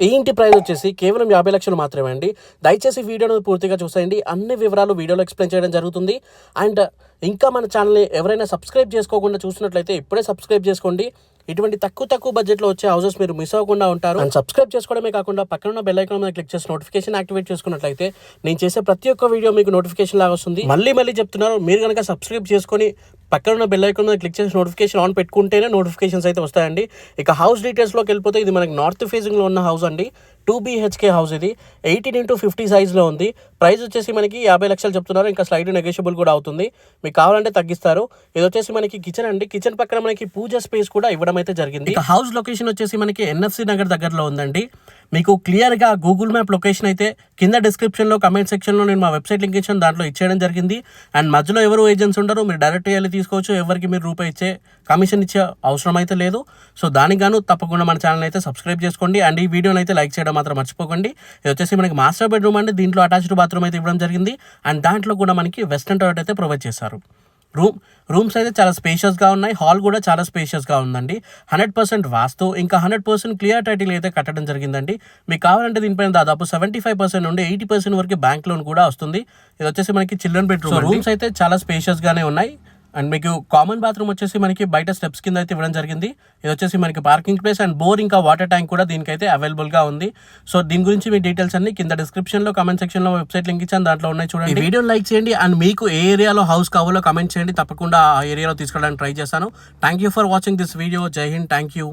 ఈ ఇంటి ప్రైస్ వచ్చేసి కేవలం యాభై లక్షలు మాత్రమే అండి. దయచేసి వీడియోను పూర్తిగా చూసేయండి. అన్ని వివరాలు వీడియోలో ఎక్స్ప్లెయిన్ చేయడం జరుగుతుంది. అండ్ ఇంకా మన ఛానల్ని ఎవరైనా సబ్స్క్రైబ్ చేసుకోకుండా చూసినట్లయితే ఇప్పుడే సబ్స్క్రైబ్ చేసుకోండి. ఇటువంటి తక్కువ తక్కువ బడ్జెట్లో వచ్చే హౌసెస్ మీరు మిస్ అవ్వకుండా ఉంటారు. అండ్ సబ్స్క్రైబ్ చేసుకోవడమే కాకుండా పక్కన ఉన్న బెల్ ఐకాన్ మీద క్లిక్ చేసి నోటిఫికేషన్ యాక్టివేట్ చేసుకున్నట్లయితే నేను చేసే ప్రతి ఒక్క వీడియో మీకు నోటిఫికేషన్ లాగా వస్తుంది. మళ్ళీ మళ్ళీ చెప్తున్నారు మీరు కనుక సబ్స్క్రైబ్ చేసుకొని పక్కన ఉన్న బెల్ ఐకాన్ మీద క్లిక్ చేసి నోటిఫికేషన్ ఆన్ పెట్టుకుంటేనే నోటిఫికేషన్స్ అయితే వస్తాయండి. ఇక హౌస్ డీటెయిల్స్లోకి వెళ్ళిపోతే ఇది మనకి నార్త్ ఫేసింగ్లో ఉన్న హౌస్ అండి. టూ బీహెచ్కే హౌస్ ఇది. ఎయిటీన్ ఇంటూ ఫిఫ్టీ సైజ్లో ఉంది. ప్రైస్ వచ్చేసి మనకి యాభై లక్షలు చెప్తున్నారు. ఇంకా స్లైడ్ నెగోషియబుల్ కూడా అవుతుంది. మీకు కావాలంటే తగ్గిస్తారు. ఇది వచ్చేసి మనకి కిచెన్ అండి. కిచెన్ పక్కన మనకి పూజ స్పేస్ కూడా ఇవ్వడం అయితే జరిగింది. హౌస్ లొకేషన్ వచ్చేసి మనకి ఎన్ఎఫ్సి నగర్ దగ్గరలో ఉందండి. మీకు క్లియర్గా గూగుల్ మ్యాప్ లొకేషన్ అయితే కింద డిస్క్రిప్షన్లో కమెంట్ సెక్షన్లో నేను మా వెబ్సైట్ లింక్ ఇచ్చాను దాంట్లో ఇచ్చేయడం జరిగింది. అండ్ మధ్యలో ఎవరు ఏజెంట్స్ ఉండరు మీరు డైరెక్ట్ వెళ్ళి తీసుకోవచ్చు. ఎవరికి మీరు రూపాయి ఇచ్చే కమిషన్ ఇచ్చే అవసరం అయితే లేదు. సో దానికి గాను తప్పకుండా మన ఛానల్ అయితే సబ్స్క్రైబ్ చేసుకోండి. అండ్ ఈ వీడియోని అయితే లైక్ చేయడం మాత్రం మర్చిపోకండి. ఇది వచ్చేసి మనకి మాస్టర్ బెడ్రూమ్ అండి. దీంట్లో అటాచ్డ్ బాత్రూమ్ అయితే ఇవ్వడం జరిగింది. అండ్ దాంట్లో కూడా మనకి వెస్ట్రన్ టాయిలెట్ అయితే ప్రొవైడ్ చేశారు. రూమ్ రూమ్స్ అయితే చాలా స్పేషియస్గా ఉన్నాయి. హాల్ కూడా చాలా స్పేషియస్గా ఉందండి. హండ్రెడ్ పర్సెంట్ వాస్తు ఇంకా హండ్రెడ్ పర్సెంట్ క్లియర్ టైటిల్ అయితే కట్టడం జరిగిందండి. మీకు కావాలంటే దీనిపైన దాదాపు సెవెంటీ ఫైవ్ పర్సెంట్ నుండి ఎయిటీ పర్సెంట్ వరకు బ్యాంక్ లోన్ కూడా వస్తుంది. ఇది వచ్చేసి మనకి చిల్డ్రన్ బెడ్రూమ్ రూమ్స్ అయితే చాలా స్పేషియస్గానే ఉన్నాయి. అండ్ మీకు కామన్ బాత్రూమ్ వచ్చేసి మనకి బయట స్టెప్స్ కింద అయితే ఇవ్వడం జరిగింది. ఇది వచ్చేసి మనకి పార్కింగ్ ప్లేస్ అండ్ బోర్ ఇంకా వాటర్ ట్యాంక్ కూడా దీనికైతే అవైలబుల్గా ఉంది. సో దీని గురించి మీ డీటెయిల్స్ అన్ని కింద డిస్క్రిప్షన్లో కమెంట్ సెక్షన్లో వెబ్సైట్ లింక్ ఇచ్చాను. దాంట్లో ఉన్నాయి చూడండి. వీడియో లైక్ చేయండి అండ్ మీకు ఏ ఏరియాలో హౌస్ కావాలో కమెంట్ చేయండి. తప్పకుండా ఆ ఏరియాలో తీసుకోవడానికి ట్రై చేస్తాను. Thank you for watching this video జై హింద్ థ్యాంక్ యూ